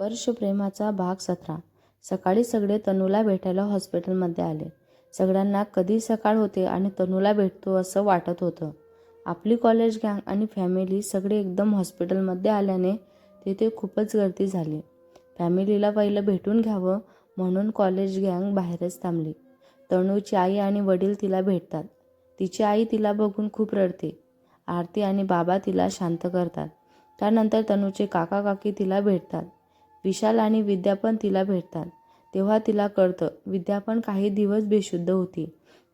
स्पर्श प्रेमाचा भाग सतरा. सकाळी सगळे तनूला भेटायला हॉस्पिटलमध्ये आले. सगळ्यांना कधी सकाळ होते आणि तनूला भेटतो असं वाटत होतं. आपली कॉलेज गँग आणि फॅमिली सगळे एकदम हॉस्पिटलमध्ये आल्याने तिथे खूपच गर्दी झाली. फॅमिलीला पहिलं भेटून घ्यावं म्हणून कॉलेज गँग बाहेरच थांबली. तनूची आई आणि वडील तिला भेटतात. तिची आई तिला बघून खूप रडते. आरती आणि बाबा तिला शांत करतात. त्यानंतर तनूचे काका काकी तिला भेटतात. विशाल आणि विद्या पण तिला भेटतात. तेव्हा तिला कळतं विद्या पण काही दिवस बेशुद्ध होती.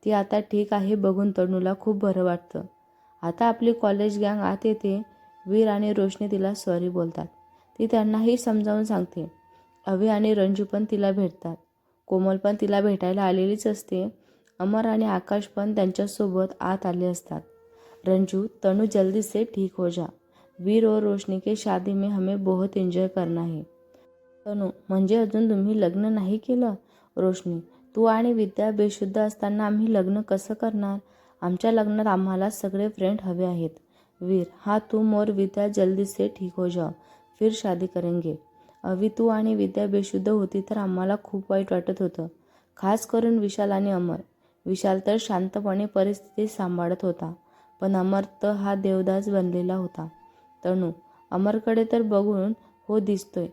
ती आता ठीक आहे बघून तनूला खूप बरं वाटतं. आता आपली कॉलेज गँग आत येते वीर आणि रोशनी तिला सॉरी बोलतात. ती त्यांनाही समजावून सांगते. अवी आणि रंजू पण तिला भेटतात. कोमल पण तिला भेटायला आलेलीच असते. अमर आणि आकाश पण त्यांच्यासोबत आत आले असतात. रंजू तनु जल्दी से ठीक हो जा. वीर और रोशनी के शादी में हमें बहुत एंजॉय करना है. तनु म्हणजे अजून तुम्ही लग्न नाही केलं? रोशनी तू आणि विद्या बेशुद्ध असताना आम्ही लग्न कसं करणार? आमच्या लग्नात आम्हाला सगळे फ्रेंड हवे आहेत. वीर हा तू मोर विद्या जल्दी से ठीक हो जाओ फिर शादी करेंगे. अवी तू आणि विद्या बेशुद्ध होती तर आम्हाला खूप वाईट वाटत होतं. खास करून विशाल आणि अमर. विशाल तर शांतपणे परिस्थिती सांभाळत होता पण अमर तर हा देवदास बनलेला होता. तणू अमरकडे तर बघून हो दिसतोय.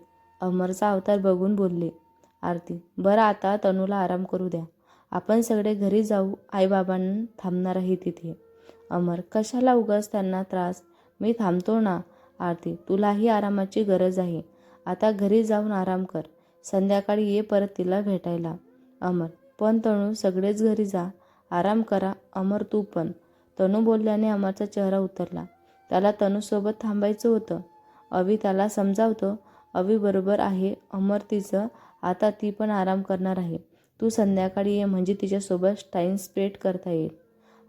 अमरचा अवतार बघून बोलले आरती बरं आता तनूला आराम करू द्या. आपण सगळे घरी जाऊ आईबाबांना थांबणार आहे तिथे. अमर कशाला उगाच त्यांना त्रास? मी थांबतो ना. आरती तुलाही आरामाची गरज आहे. आता घरी जाऊन आराम कर. संध्याकाळी ये परत तिला भेटायला. अमर पण तणू सगळेच घरी जा. आराम करा. अमर तू पण. तनू बोलल्याने अमरचा चेहरा उतरला. त्याला तनूसोबत थांबायचं होतं. अवी त्याला समजावतो अवी बरोबर आहे. अमर तिचं आता ती पण आराम करणार आहे. तू संध्याकाळी ये म्हणजे तिच्यासोबत टाईम स्पेंड करता येईल.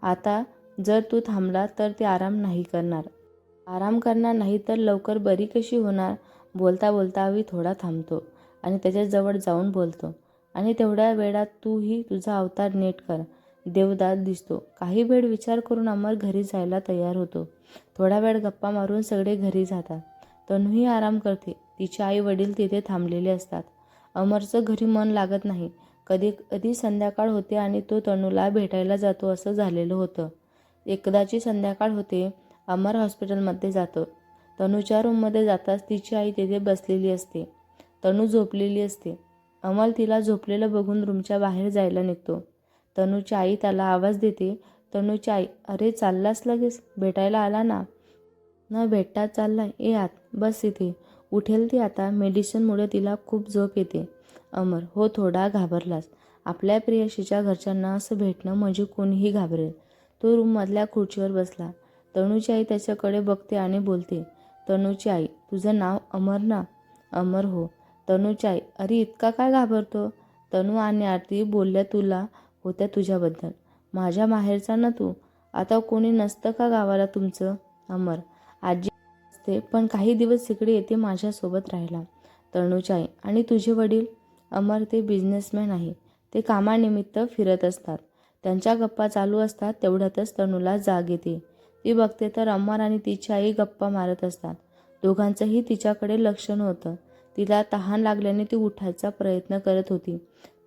आता जर तू थांबला तर ती आराम नाही करणार. आराम करणार नाही तर लवकर बरी कशी होणार? बोलता बोलता अवी थोडा थांबतो आणि त्याच्याजवळ जाऊन बोलतो. आणि तेवढ्या वेळात तूही तुझा अवतार नीट कर. देवदास दिसतो. काही वेळ विचार करून अमर घरी जायला तयार होतो. थोडा वेळ गप्पा मारून सगळे घरी जातात. तनूही आराम करते. तिचे आई वडील तिथे थांबलेले असतात. अमरचं घरी मन लागत नाही. कधी कधी संध्याकाळ होते आणि तो तनूला भेटायला जातो असं झालेलं होतं. एकदाची संध्याकाळ होते अमर हॉस्पिटलमध्ये जातो. तनूच्या रूममध्ये जाताच तिची आई तिथे बसलेली असते. तनू झोपलेली असते. अमल तिला झोपलेलं बघून रूमच्या बाहेर जायला निघतो. तनूची आई त्याला आवाज देते. तनूची आई अरे चाललास लगेच? भेटायला आला ना? न भेटता चालला ये आत. बस इथे. उठेल ती आता. मेडिसिनमुळे तिला खूप झोप येते. अमर हो थोडा घाबरलास. आपल्या प्रियशीच्या घरच्यांना असं भेटणं म्हणजे कोणीही घाबरेल. तो रूममधल्या खुर्चीवर बसला. तनूची आई त्याच्याकडे बघते आणि बोलते तनूची आई तुझं नाव अमर ना? अमर हो. तनूची आई अरे इतका काय घाबरतो? तनू आणि आरती बोलल्या तुला होत्या तुझ्याबद्दल. माझ्या माहेरचा ना तू. आता कोणी नसतं का गावाला तुमचं? अमर आजी असते. पण काही दिवस इकडे येते माझ्यासोबत राहिला तनूची आई आणि तुझे वडील? अमर ते बिझनेसमॅन आहे. ते कामानिमित्त फिरत असतात. त्यांच्या गप्पा चालू असतात तेवढ्यातच तनूला जाग येते. ती बघते तर अमर आणि तिची आई गप्पा मारत असतात. दोघांचंही तिच्याकडे लक्ष नव्हतं. तिला तहान लागल्याने ती उठायचा प्रयत्न करत होती.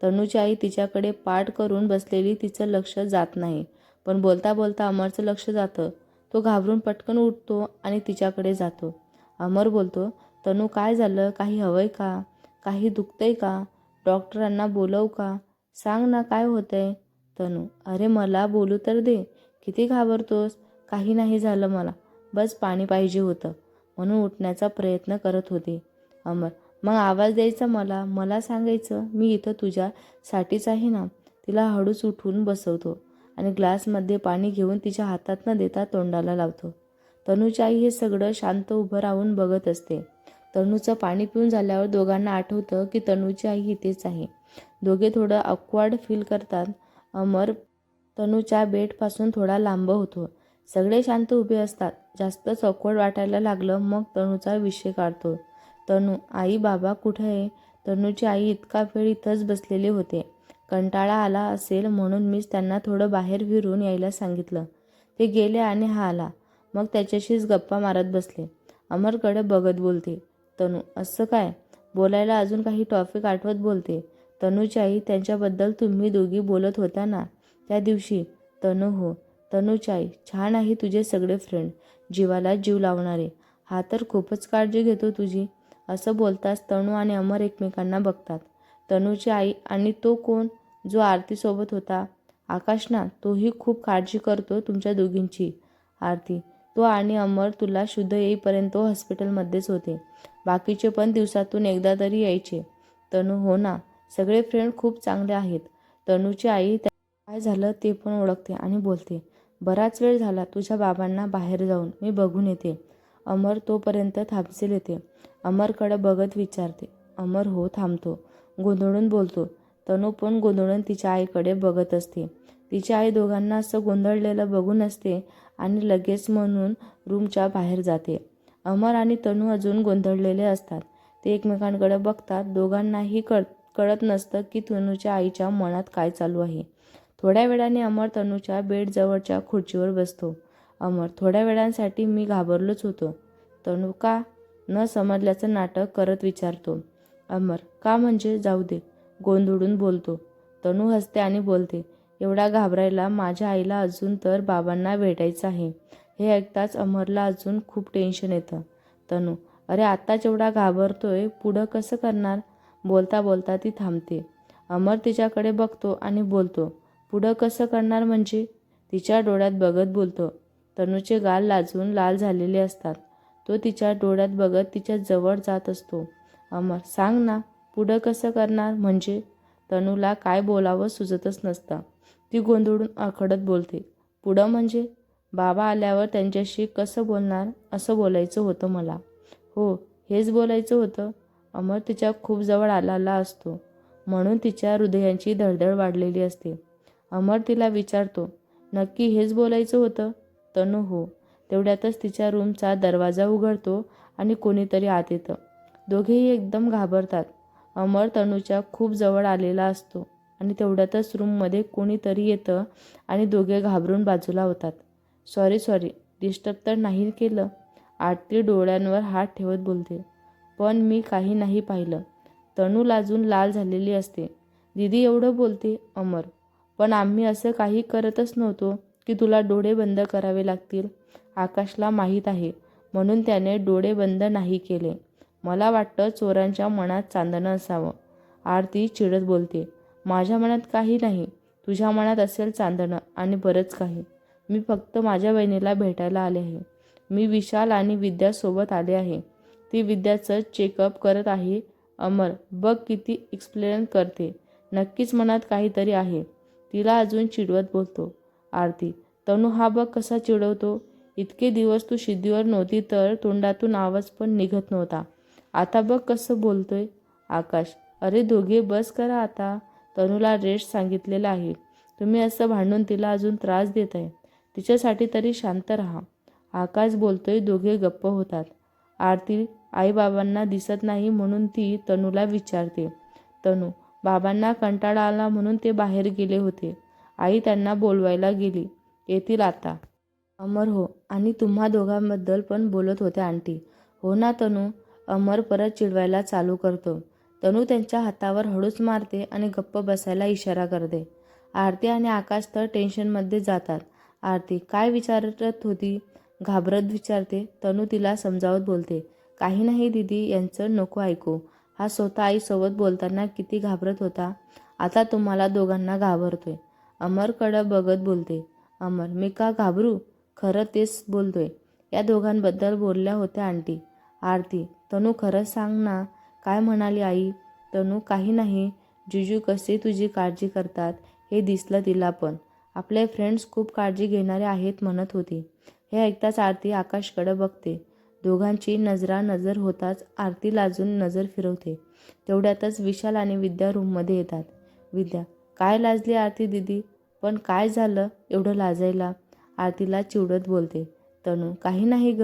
तनूची आई तिच्याकडे पाठ करून बसलेली तिचं लक्ष जात नाही. पण बोलता बोलता अमरचं लक्ष जातं. तो घाबरून पटकन उठतो आणि तिच्याकडे जातो. अमर बोलतो तनू काय झालं? काही हवंय का? काही दुखतंय का? डॉक्टरांना बोलवू का? सांग ना काय होतंय. तनू अरे मला बोलू तर दे. किती घाबरतोस? काही नाही झालं मला. बस पाणी पाहिजे होतं. म्हणून उठण्याचा प्रयत्न करत होते. अमर मग आवाज द्यायचा मला? मला सांगायचं? मी इथं तुझ्यासाठीच आहे ना. तिला हळूच उठून बसवतो. आणि ग्लासमध्ये पाणी घेऊन तिच्या हातात न देता तोंडाला लावतो. तनूची आई हे सगळं शांत उभं राहून बघत असते. तनूचं पाणी पिऊन झाल्यावर दोघांना आठवतं की तनूची आई इथेच आहे. दोघे थोडं अक्वार्ड फील करतात. अमर तनूच्या बेडपासून थोडा लांब होतो. सगळे शांत उभे असतात. जास्त चौकड वाटायला लागलं मग तनूचा विषय काढतो. तनू आई बाबा कुठे आहे? तनूची आई इतका वेळ इथंच बसलेले होते. कंटाळा आला असेल म्हणून मीच त्यांना थोडं बाहेर फिरून यायला सांगितलं. ते गेले आणि हा आला. मग त्याच्याशीच गप्पा मारत बसले. अमरकडे बघत बोलते तनू असं काय? बोलायला अजून काही टॉपिक आठवत बोलते. तनूचाई आई त्यांच्याबद्दल तुम्ही दोघी बोलत होता ना? त्या दिवशी. तनू हो. तनूचाई आई छान आहे तुझे सगळे फ्रेंड जीवाला जीव लावणारे. हा तर खूपच काळजी घेतो तुझी. असं बोलताच तनू आणि अमर एकमेकांना बघतात. तनूची आई आणि तो कोण? जो आरतीसोबत होता. आकाश ना तोही खूप काळजी करतो तुमच्या दोघींची. आरती तो आणि अमर तुला शुद्ध येईपर्यंत हॉस्पिटलमध्येच होते. बाकीचे पण दिवसातून एकदा तरी यायचे. तनू हो ना सगळे फ्रेंड खूप चांगले आहेत. तनूची आई काय झालं ते पण ओळखते आणि बोलते. बराच वेळ झाला तुझ्या बाबांना बाहेर जाऊन मी बघून येते. अमर तोपर्यंत थांबसेल येते. अमरकडे बघत विचारते. अमर हो थांबतो. गोंधळून बोलतो. तनू पण गोंधळून तिच्या आईकडे बघत असते. तिची आई दोघांना असं गोंधळलेलं बघून असते आणि लगेच म्हणून रूमच्या बाहेर जाते. अमर आणि तनू अजून गोंधळलेले असतात. ते एकमेकांकडे बघतात. दोघांनाही कळ कळत नसतं की तनूच्या आईच्या मनात काय चालू आहे. थोड्या वेळाने अमर तनूच्या बेडजवळच्या खुर्चीवर बसतो. अमर थोड्या वेळांसाठी मी घाबरलोच होतो. तनू का न समजल्याचं नाटक करत विचारतो. अमर का म्हणजे? जाऊ दे. गोंधळून बोलतो. तनू हसते आणि बोलते एवढा घाबरायला माझ्या आईला अजून तर बाबांना भेटायचं आहे. हे ऐकताच अमरला अजून खूप टेन्शन येतं. तनू अरे आत्ताच एवढा घाबरतोय पुढं कसं करणार? बोलता बोलता ती थांबते. अमर तिच्याकडे बघतो आणि बोलतो पुढं कसं करणार म्हणजे? तिच्या डोळ्यात बघत बोलतो. तनूचे गाल लाजून लाल झालेले असतात. तो तिच्या डोळ्यात बघत तिच्या जवळ जात असतो. अमर सांग ना पुढं कसं करणार? म्हणजे? तनूला काय बोलावं सुचतच नसतं. ती गोंधळून आखडत बोलते. पुढं म्हणजे? बाबा आल्यावर त्यांच्याशी कसं बोलणार? असं बोलायचं होतं मला. हो हेच बोलायचं होतं. अमर तिच्या खूप जवळ आलेला असतो. म्हणून तिच्या हृदयांची धडधड वाढलेली असते. अमर तिला विचारतो नक्की हेच बोलायचं होतं? तनू हो. तेवढ्यातच तिच्या रूमचा दरवाजा उघडतो आणि कोणीतरी आत येतं. दोघेही एकदम घाबरतात. अमर तनूच्या खूप जवळ आलेला असतो आणि तेवढ्यातच रूममध्ये कोणीतरी येतं आणि दोघे घाबरून बाजूला होतात. सॉरी सॉरी डिस्टर्ब तर नाही केलं. आरती डोळ्यांवर हात ठेवत बोलते. पण मी काही नाही पाहिलं. तनू लाजून लाल झालेली असते. दीदी एवढं बोलते अमर पण आम्ही असं काही करतच नव्हतो की तुला डोळे बंद करावे लागतील. आकाशला माहीत आहे. म्हणून त्याने डोळे बंद नाही केले. मला वाटतं चोरांच्या मनात चांदणं असावं. आरती चिडत बोलते माझ्या मनात काही नाही. तुझ्या मनात असेल चांदणं आणि बरंच काही. मी फक्त माझ्या बहिणीला भेटायला आले आहे. मी विशाल आणि विद्यासोबत आले आहे. ती विद्याचं चेकअप करत आहे. अमर बघ किती एक्सप्लेन करते. नक्कीच मनात काहीतरी आहे. तिला अजून चिडवत बोलतो. आरती तनू हा बघ कसा चिडवतो. इतके दिवस तू शिद्धीवर नव्हती तर तोंडातून आवाज पण निघत नव्हता. आता बघ कसं बोलतोय. आकाश अरे दोघे बस करा आता. तनूला रेट सांगितलेलं आहे. तुम्ही असं भांडून तिला अजून त्रास देत आहे तिच्यासाठी तरी शांत राहा. आकाश बोलतोय दोघे गप्प होतात. आरती आईबाबांना दिसत नाही म्हणून ती तनूला विचारते. तनू बाबांना कंटाळा आला म्हणून ते बाहेर गेले होते. आई त्यांना बोलवायला गेली. येतील आता. अमर हो आणि तुम्हा दोघांबद्दल पण बोलत होत्या आंटी. हो ना तनू अमर परत चिडवायला चालू करतो. तनू त्यांच्या हातावर हळूच मारते आणि गप्प बसायला इशारा करते. आरती आणि आकाश तर टेन्शनमध्ये जातात. आरती काय विचारत होती? घाबरत विचारते. तनू तिला समजावत बोलते. काही नाही दीदी यांचं नको ऐकू. हा स्वतः आईसोबत बोलताना किती घाबरत होता. आता तुम्हाला दोघांना घाबरतोय. अमरकडं बघत बोलते. अमर मी का घाबरू? खरं तेच बोलतोय. या दोघांबद्दल बोलल्या होत्या आंटी. आरती तनू खरंच सांग ना. काय म्हणाली आई? तनू काही नाही. जुजू कसे तुझी काळजी करतात? हे दिसलं तिला पण. आपले फ्रेंड्स खूप काळजी घेणारे आहेत म्हणत होती. हे ऐकताच आरती आकाशकडे बघते. दोघांची नजरा नजर होताच आरती लाजून नजर फिरवते. तेवढ्यातच विशाल आणि विद्या रूममध्ये येतात. विद्या काय लाजली आरती दिदी? पण काय झालं एवढं लाजायला? आरतीला चिवडत बोलते. तनू काही नाही ग.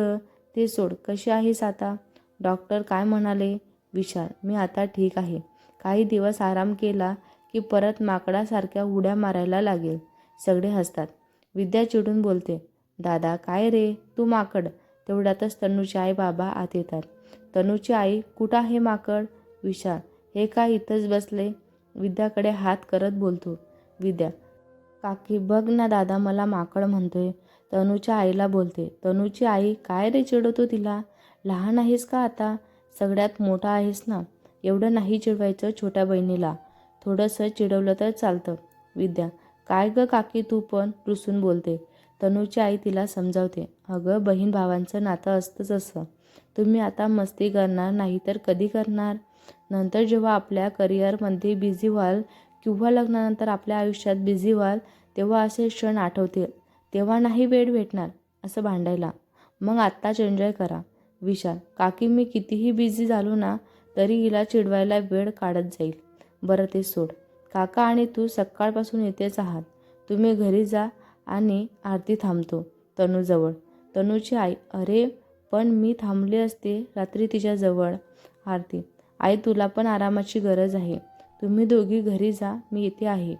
ते सोड. कशी आहेस आता? डॉक्टर काय म्हणाले? विशाल मी आता ठीक आहे. काही दिवस आराम केला की परत माकडासारख्या उड्या मारायला लागेल. सगळे हसतात. विद्या चिडून बोलते दादा काय रे? तू माकड. तेवढ्यातच तनूची आई बाबा आत येतात. तनूची आई कुठं आहे माकड? विशाल हे काय इथंच बसले? विद्याकडे हात करत बोलतो. विद्या काकी बघ ना दादा मला माकड म्हणतोय. तनूच्या आईला बोलते तनूची आई काय रे चिडवतो तिला? लहान आहेस का आता? सगळ्यात मोठा आहेस ना? एवढं नाही चिडवायचं छोट्या बहिणीला. थोडंसं चिडवलं तर चालतं. विद्या काय ग काकी तू पण? रुसून बोलते. तनूची आई तिला समजावते. अगं बहीण भावांचं नातं असतंच असं. तुम्ही आता मस्ती करणार नाही तर कधी करणार? नंतर जेव्हा आपल्या करिअरमध्ये बिझी व्हाल किंवा लग्नानंतर आपल्या आयुष्यात बिझी व्हाल तेव्हा असे क्षण आठवतील. तेव्हा नाही वेळ भेटणार असं भांडायला. मग आत्ताच एन्जॉय करा. विशाल काकी मी कितीही बिझी झालो ना तरी हिला चिडवायला वेळ काढत जाईल. बरं ते सोड. काका आणि तू सकाळपासून येतेच आहात. तुम्ही घरी जा आणि आरती थांबतो तनूजवळ. तनूची आई अरे पण मी थांबले असते रात्री तिच्याजवळ आरती आई तुला पण आरामाची गरज आहे. तुम्ही दोघी घरी जा मी येते आहे.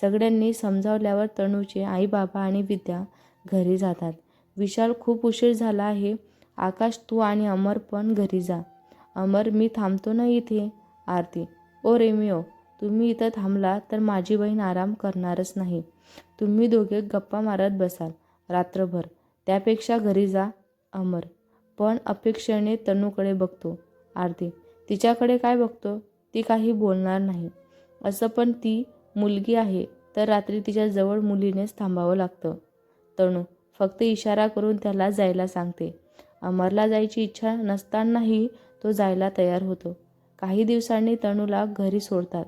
सगळ्यांनी समजावल्यावर तनूचे आई बाबा आणि विद्या घरी जातात. विशाल खूप उशीर झाला आहे आकाश तू आणि अमर पण घरी जा. अमर मी थांबतो ना इथे आरती. ओ रेमिओ तुम्ही इथं थांबला तर माझी बहीण आराम करणारच नाही. तुम्ही दोघे गप्पा मारत बसाल रात्रभर. त्यापेक्षा घरी जा अमर. पण अपेक्षेने तनूकडे बघतो आरती. तिच्याकडे काय बघतो? ती काही बोलणार नाही. असं पण ती मुलगी आहे तर रात्री तिच्या जवळ मुलीनेच थांबावं लागतं. तणू फक्त इशारा करून त्याला जायला सांगते. अमरला जायची इच्छा नसतानाही तो जायला तयार होतो. काही दिवसांनी तणूला घरी सोडतात.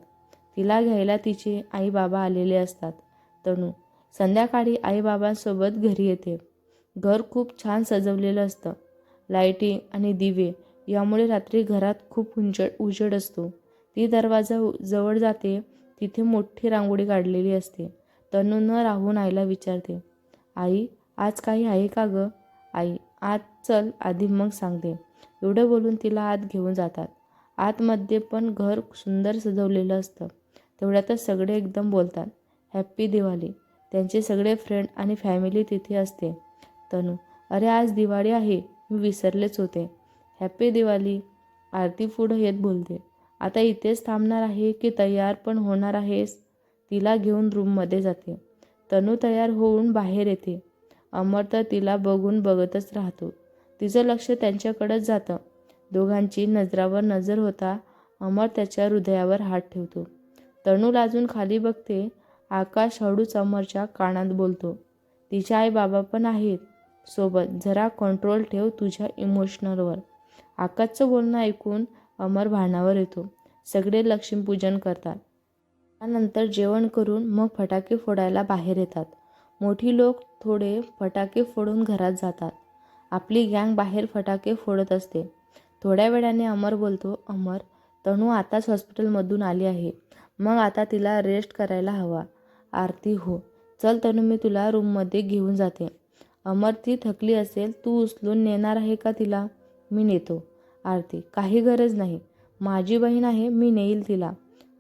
तिला घ्यायला तिचे आई बाबा आलेले असतात. तणू संध्याकाळी आईबाबांसोबत घरी येते. घर खूप छान सजवलेलं असतं. लाईटिंग आणि दिवे यामुळे रात्री घरात खूप उंजड उजेड असतो. ती दरवाजा जवळ जाते तिथे मोठी रांगोळी काढलेली असते. तनू न राहून आईला विचारते आई आज काही आहे का गं? आई आज चल आधी मग सांगते. एवढं बोलून तिला आत घेऊन जातात. आतमध्ये पण घर सुंदर सजवलेलं असतं. तेवढ्यातच सगळे एकदम बोलतात. हॅप्पी दिवाळी. त्यांचे सगळे फ्रेंड आणि फॅमिली तिथे असते. तनू अरे आज दिवाळी आहे. मी विसरलेच होते. हॅप्पी दिवाळी. आरती पुढं येत बोलते. आता इथेच थांबणार आहे की तयार पण होणार आहेस? तिला घेऊन रूममध्ये जाते. तनू तयार होऊन बाहेर येते. अमर तर तिला बघून बघतच राहतो. तिचं लक्ष त्यांच्याकडंच जातं. दोघांची नजरावर नजर होता अमर त्याच्या हृदयावर हात ठेवतो. तणू लाजून खाली बघते. आकाश हळूच अमरच्या कानात बोलतो. तिचे आई बाबा पण आहेत सोबत. जरा कंट्रोल ठेव तुझ्या इमोशनलवर आकाशचं बोलणं ऐकून अमर भानावर येतो. सगळे लक्ष्मीपूजन करतात. त्यानंतर जेवण करून मग फटाके फोडायला बाहेर येतात. मोठी लोक थोडे फटाके फोडून घरात जातात. आपली गँग बाहेर फटाके फोडत असते. थोड्या वेळाने अमर बोलतो अमर तणू आताच हॉस्पिटलमधून आली आहे. मग आता तिला रेस्ट करायला हवा. आरती हो. चल तनू मी तुला रूममध्ये घेऊन जाते. अमर ती थकली असेल तू उचलून नेणार आहे का तिला? मी नेतो. आरती काही गरज नाही. माझी बहीण आहे मी नेईल तिला.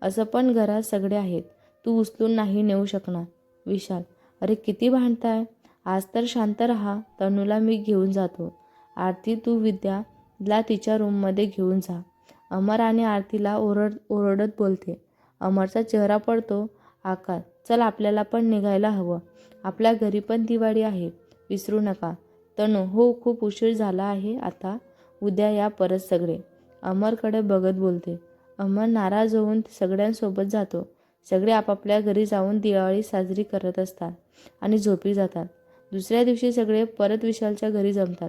असं पण घरात सगळे आहेत. तू उचलून नाही नेऊ शकणार. विशाल अरे किती भांडताय? आज तर शांत राहा तनूला मी घेऊन जातो. आरती तू विद्याला तिच्या रूममध्ये घेऊन जा. अमर आणि आरतीला ओरड ओरडत बोलते. अमरचा चेहरा पडतो. आकार चल आपल्याला पण निघायला हवं. आपल्या घरी पण दिवाळी आहे. विसरू नका. तनू हो खूप उशीर झाला आहे आता. उद्या या परत सगळे. अमरकडे बघत बोलते. अमर नाराज होऊन सगळ्यांसोबत जातो. सगळे आपापल्या घरी जाऊन दिवाळी साजरी करत असतात आणि झोपी जातात. दुसऱ्या दिवशी सगळे परत विशालच्या घरी जमतात.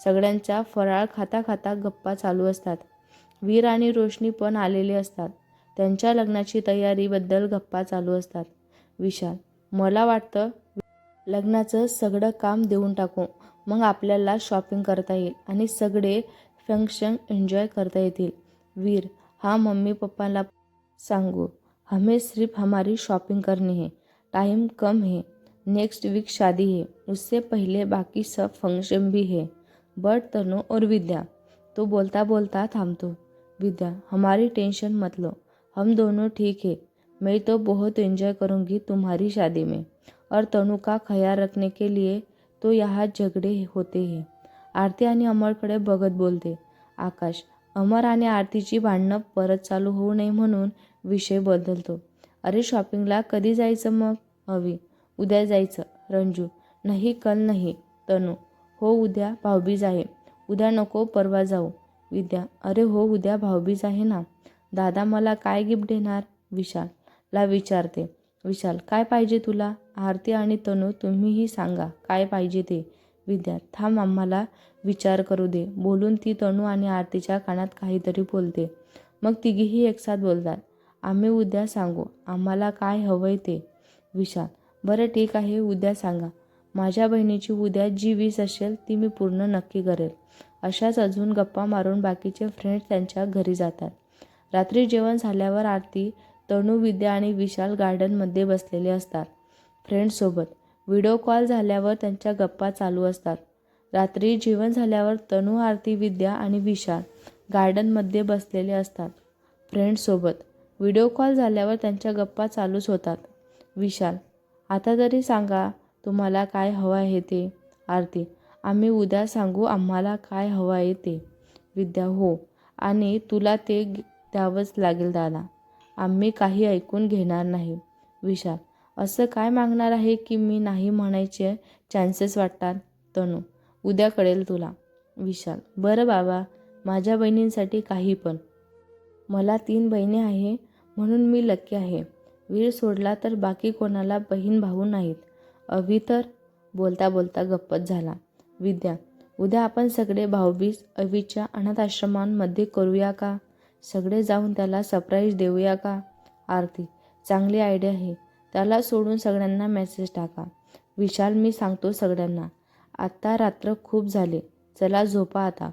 सगळ्यांच्या फराळ खाता खाता गप्पा चालू असतात. वीर आणि रोशनी पण आलेले असतात. त्यांच्या लग्नाची तयारीबद्दल गप्पा चालू असतात. विशाल मला वाटतं लग्नाचं सगळं काम देऊन टाकू. मग आपल्याला शॉपिंग करता येईल आणि सगळे फंक्शन एन्जॉय करता येतील. वीर हा मम्मी पप्पाला सांगू. हमें सिर्फ हमारी शॉपिंग करनी है। टाइम कम है। नेक्स्ट वीक शादी है। उससे पहले बाकी सब फंक्शन भी है। बट तनु और विद्या। तो बोलता बोलता थामतो विद्या हमारी टेंशन मत लो। हम दोनों ठीक है। मैं तो बहुत एंजॉय करूँगी तुम्हारी शादी में। और तनु का ख्याल रखने के लिए तो यहाँ झगड़े होते हैं। आरती आणि अमरकडे बघत बोलते आकाश अमर आणि आरतीची भांडणं परत चालू होऊ नये म्हणून विषय बदलतो. अरे शॉपिंगला कधी जायचं मग? हवी. उद्या जायचं. रंजू. नाही कल नाही. तनू. हो उद्या भाऊबीज आहे. उद्या नको परवा जाऊ. विद्या. अरे हो उद्या भाऊबीज आहे ना. दादा मला काय गिफ्ट देणार? विशालला विचारते. विशाल काय पाहिजे तुला? आरती आणि तनू तुम्हीही सांगा. काय पाहिजे ते? विद्या. थांब आम्हाला विचार करू दे. बोलून ती तनू आणि आरतीच्या कानात काहीतरी बोलते. मग तिघीही एकसाथ बोलतात. आम्ही उद्या सांगू. आम्हाला काय हवंय ते. विशाल बरं ठीक आहे उद्या सांगा. माझ्या बहिणीची उद्या जी वीस असेल ती मी पूर्ण नक्की करेल. अशाच अजून गप्पा मारून बाकीचे फ्रेंड्स त्यांच्या घरी जातात. रात्री जेवण झाल्यावर आरती तणू विद्या आणि विशाल गार्डनमध्ये बसलेले असतात. फ्रेंड्ससोबत व्हिडिओ कॉल झाल्यावर त्यांच्या गप्पा चालू असतात. रात्री जेवण झाल्यावर तनू आरती विद्या आणि विशाल गार्डनमध्ये बसलेले असतात. फ्रेंड्ससोबत व्हिडिओ कॉल झाल्यावर त्यांच्या गप्पा चालूच होतात. विशाल आता तरी सांगा तुम्हाला काय हवं आहे ते? आरती आम्ही उद्या सांगू आम्हाला काय हवं आहे ते. विद्या हो. आणि तुला ते द्यावंच लागेल दादा. आम्ही काही ऐकून घेणार नाही. विशाल असं काय मागणार आहे की मी नाही म्हणायचे चान्सेस वाटतात? तनू उद्या कळेल तुला. विशाल बरं बाबा माझ्या बहिणींसाठी काही पण. मला तीन बहिणी आहे म्हणून मी लक्की आहे. वीर सोडला तर बाकी कोणाला बहीण भाऊ नाहीत. अभि तर बोलता बोलता गप्पच झाला. विद्या उद्या आपण सगळे भाऊबीज अवीच्या अनाथाश्रमांमध्ये करूया का? सगळे जाऊन त्याला सरप्राईज देऊया का? आरती चांगली आयडिया आहे. त्याला सोडून सगळ्यांना मेसेज टाका. विशाल मी सांगतो सगळ्यांना. आत्ता रात्र खूप झाले. चला झोपा आता.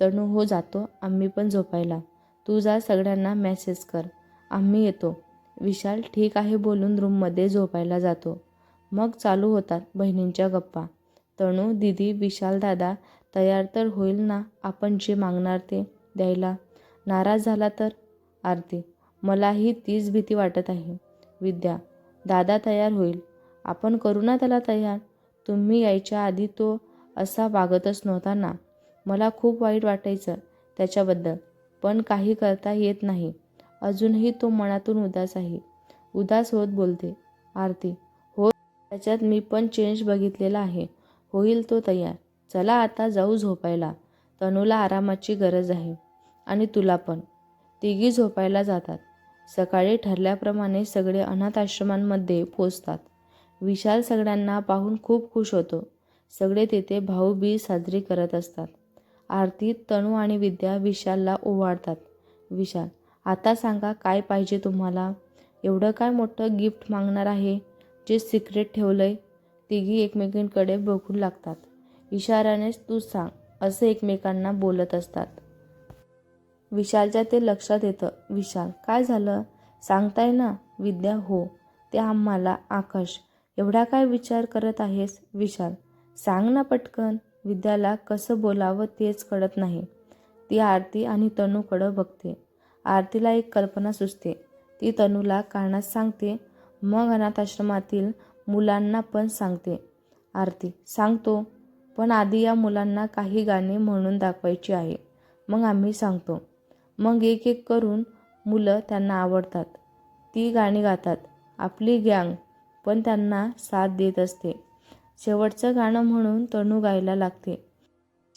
तणू हो जातो. आम्ही पण झोपायला. तू जा सगळ्यांना मेसेज कर. आम्ही येतो. विशाल ठीक आहे बोलून रूममध्ये झोपायला जातो. मग चालू होतात बहिणींच्या गप्पा. तणू दिदी विशाल दादा तयार तर होईल ना आपण जे मागणार ते द्यायला? नाराज झाला तर? आरती मलाही तीच भीती वाटत आहे. विद्या दादा तयार होईल. आपण करू ना त्याला तयार? तुम्ही यायच्या आधी तो असा वागतच नव्हता ना. मला खूप वाईट वाटायचं त्याच्याबद्दल. पण काही करता येत नाही. अजूनही तो मनातून उदास आहे. उदास होत बोलते. आरती हो त्याच्यात मी पण चेंज बघितलेला आहे. होईल तो तयार. चला आता जाऊ झोपायला. तनूला आरामाची गरज आहे. आणि तुला पण. तिघी झोपायला जातात. सकाळी ठरल्याप्रमाणे सगळे अनाथ आश्रमांमध्ये पोचतात. विशाल सगळ्यांना पाहून खूप खुश होतो. सगळे तेथे भाऊबीज साजरी करत असतात. आरती तनू आणि विद्या विशालला ओवाळतात. विशाल आता सांगा काय पाहिजे तुम्हाला? एवढं काय मोठं गिफ्ट मागणार आहे? जे सिक्रेट ठेवलं आहे तिघी एकमेकींकडे बघू लागतात. इशाऱ्यानेच तू सांग असं एकमेकांना बोलत असतात. विशालच्या ते लक्षात येतं. विशाल काय झालं? सांगताय ना? विद्या हो. ते आम्हाला आकाश एवढा काय विचार करत आहेस? विशाल सांग ना पटकन. विद्याला कसं बोलावं तेच कळत नाही. ती आरती आणि तनूकडं बघते. आरतीला एक कल्पना सुचते. ती तनूला कानात सांगते. मग अनाथाश्रमातील मुलांना पण सांगते. आरती सांगतो. पण आधी या मुलांना काही गाणे म्हणून दाखवायची आहे. मग आम्ही सांगतो. मग एक एक करून मुलं त्यांना आवडतात. ती गाणी गातात. आपली गँग पण त्यांना साथ देत असते. शेवटचं गाणं म्हणून तणू गायला लागते.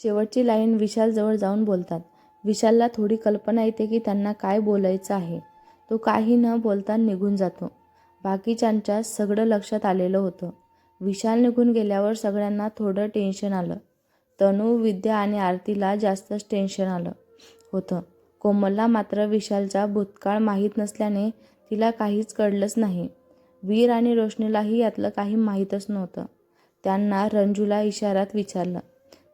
शेवटची लाईन विशालजवळ जाऊन बोलतात. विशालला थोडी कल्पना येते की त्यांना काय बोलायचं आहे. तो काही न बोलता निघून जातो. बाकीच्यांच्या सगळं लक्षात आलेलं होतं. विशाल निघून गेल्यावर सगळ्यांना थोडं टेन्शन आलं. तनू विद्या आणि आरतीला जास्तच टेन्शन आलं होतं. कोमलला मात्र विशालचा भूतकाळ माहीत नसल्याने तिला काहीच कळलंच नाही. वीर आणि रोशनीलाही यातलं काही माहीतच नव्हतं. त्यांना रंजूला इशारात विचारलं.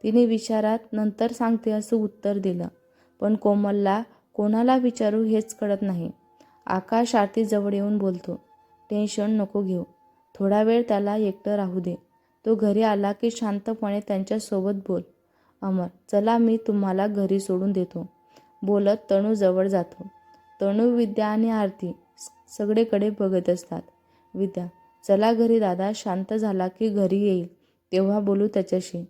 तिने विचारात नंतर सांगते असं उत्तर दिलं. पण कोमलला कोणाला विचारू हेच कळत नाही. आकाश आरती जवळ येऊन बोलतो टेन्शन नको घेऊ. थोडा वेळ त्याला एकटं राहू दे. तो घरी आला की शांतपणे त्यांच्यासोबत बोल. अमर चला मी तुम्हाला घरी सोडून देतो. बोलत तणू जवळ जातो. तणू विद्या आणि आरती सगळीकडे बघत असतात. विद्या चला घरी दादा शांत झाला की घरी येईल. तेव्हा बोलू त्याच्याशी.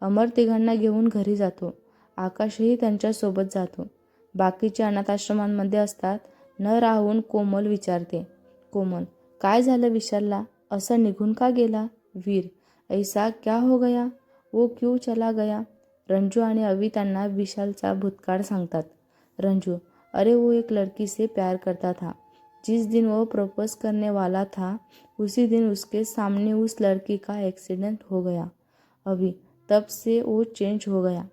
अमर तिघांना घेऊन घरी जातो. आकाशही त्यांच्यासोबत जातो. बाकीचे अनाथाश्रमांमध्ये असतात. न राहून कोमल विचारते कोमल काय झालं विशालला? असं निघून का गेला? वीर ऐसा क्या हो गया? वो क्यों चला गया? रंजू आणि अवी त्यांना विशालचा भूतकाळ सांगतात. रंजू अरे वो एक लड़की से प्यार करता था. जिस दिन वो प्रपोज करने वाला था उसी दिन उसके सामने उस लड़की का एक्सीडेंट हो गया। अभी तब से वो चेंज हो गया।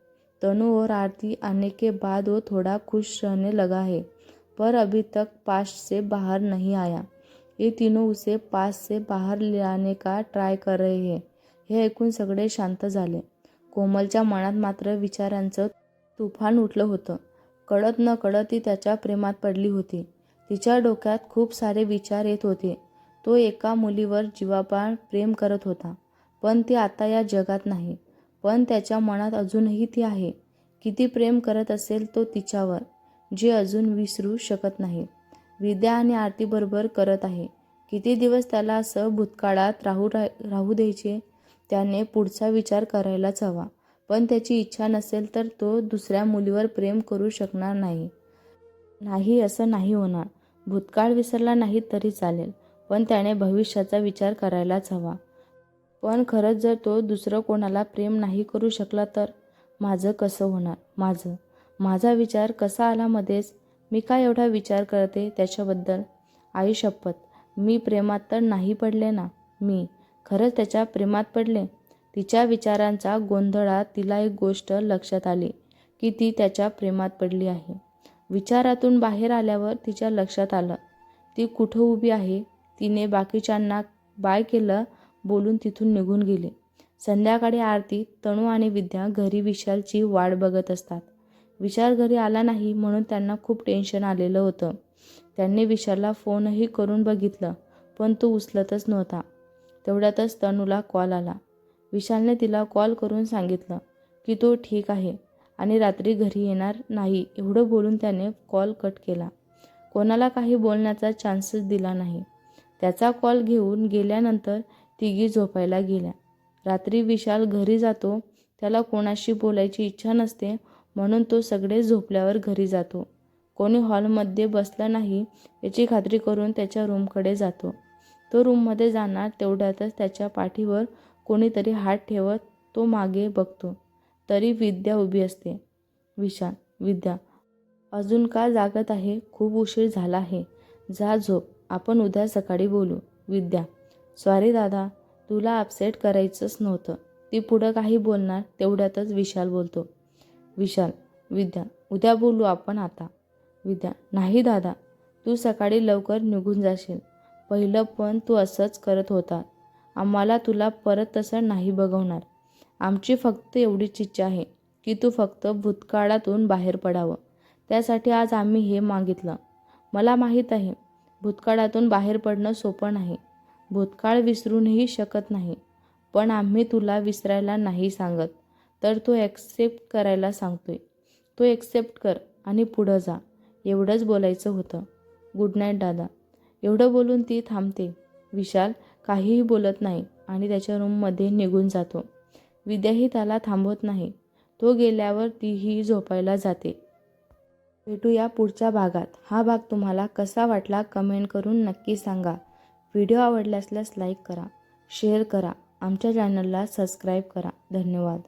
तनु और आरती आने के बाद वो थोड़ा खुश रहने लगा है पर अभी तक पास से बाहर नहीं आया। ये तीनों उसे पास से बाहेर लाने का ट्राय कर रहे हैं। हे ऐकून सगळे शांत झाले। कोमलच्या मनात मात्र विचारांचं तुफान उठलं होतं. कळत न कळत ती त्याच्या प्रेमात पडली होती. तिच्या डोक्यात खूप सारे विचार येत होते. तो एका मुलीवर जीवापाड प्रेम करत होता पण ती आता या जगात नाही. पण त्याच्या मनात अजूनही ती आहे. किती प्रेम करत असेल तो तिच्यावर जे अजून विसरू शकत नाही. विद्या आणि आरतीबरोबर करत आहे. किती दिवस त्याला असं भूतकाळात राहू रा राहू द्यायचे? त्याने पुढचा विचार करायलाच हवा. पण त्याची इच्छा नसेल तर तो दुसऱ्या मुलीवर प्रेम करू शकणार नाही. नाही असं नाही होणार. भूतकाळ विसरला नाही तरी चालेल. पण त्याने भविष्याचा विचार करायलाच हवा. पण खरंच जर तो दुसरं कोणाला प्रेम नाही करू शकला तर माझं कसं होणार? माझं? माझा विचार कसा आला मध्येच? मी काय एवढा विचार करते त्याच्याबद्दल? आई शपथ. मी प्रेमात तर नाही पडले ना? मी? खरंच त्याच्या प्रेमात पडले? तिच्या विचारांचा गोंधळात तिला एक गोष्ट लक्षात आली की ती त्याच्या प्रेमात पडली आहे. विचारातून बाहेर आल्यावर तिच्या लक्षात आलं. ती कुठं उभी आहे? तिने बाकीच्यांना बाय केलं बोलून तिथून निघून गेले. संध्याकाळी आरती तणू आणि विद्या घरी विशालची वाट बघत असतात. विशाल घरी आला नाही म्हणून त्यांना खूप टेन्शन आलेलं होतं. त्यांनी विशालला फोनही करून बघितलं पण तो उचलतच नव्हता. तेवढ्यातच तनूला कॉल आला. विशालने तिला कॉल करून सांगितलं की तो ठीक आहे आणि रात्री घरी येणार नाही एवढं बोलून त्याने कॉल कट केला. कोणाला काही बोलण्याचा चान्सच दिला नाही. त्याचा कॉल घेऊन गेल्यानंतर तिघी झोपायला गेल्या. रात्री विशाल घरी जातो त्याला कोणाशी बोलायची इच्छा नसते म्हणून तो सगळे झोपल्यावर घरी जातो. कोणी हॉलमध्ये बसलं नाही याची खात्री करून त्याच्या रूमकडे जातो. तो रूममध्ये जाणार तेवढ्यातच त्याच्या पाठीवर कोणीतरी हात ठेवत तो मागे बघतो. तरी विद्या उभी असते. विशाल विद्या अजून का जागत आहे? खूप उशीर झाला आहे. जा झोप आपण उद्या सकाळी बोलू. विद्या सॉरी दादा तुला अपसेट करायचंच नव्हतं. ती पुढं काही बोलणार तेवढ्यातच विशाल बोलतो. विशाल विद्या उद्या बोलू आपण आता. विद्या नाही दादा तू सकाळी लवकर निघून जाशील. पहिलं पण तू असंच करत होता. आम्हाला तुला परत तसं नाही बघवणार. आमची फक्त एवढीच इच्छा आहे की तू फक्त भूतकाळातून बाहेर पडावं. त्यासाठी आज आम्ही हे मागितलं. मला माहीत आहे भूतकाळातून बाहेर पडणं सोपं नाही. भूतकाळ विसरूनही शकत नाही. पण आम्ही तुला विसरायला नाही सांगत. तर तो ॲक्सेप्ट करायला सांगतोय. तो ॲक्सेप्ट कर आणि पुढं जा. एवढंच बोलायचं होतं. गुड नाईट दादा. एवढं बोलून ती थांबते. विशाल काहीही बोलत नाही आणि त्याच्या रूममध्ये निघून जातो. विद्याही त्याला थांबवत नाही. तो गेल्यावर तीही झोपायला जाते. भेटूया पुढच्या भागात. हा भाग तुम्हाला कसा वाटला कमेंट करून नक्की सांगा. व्हिडिओ आवडला असल्यास लाईक करा शेअर करा आमच्या चॅनलला सबस्क्राईब करा. धन्यवाद.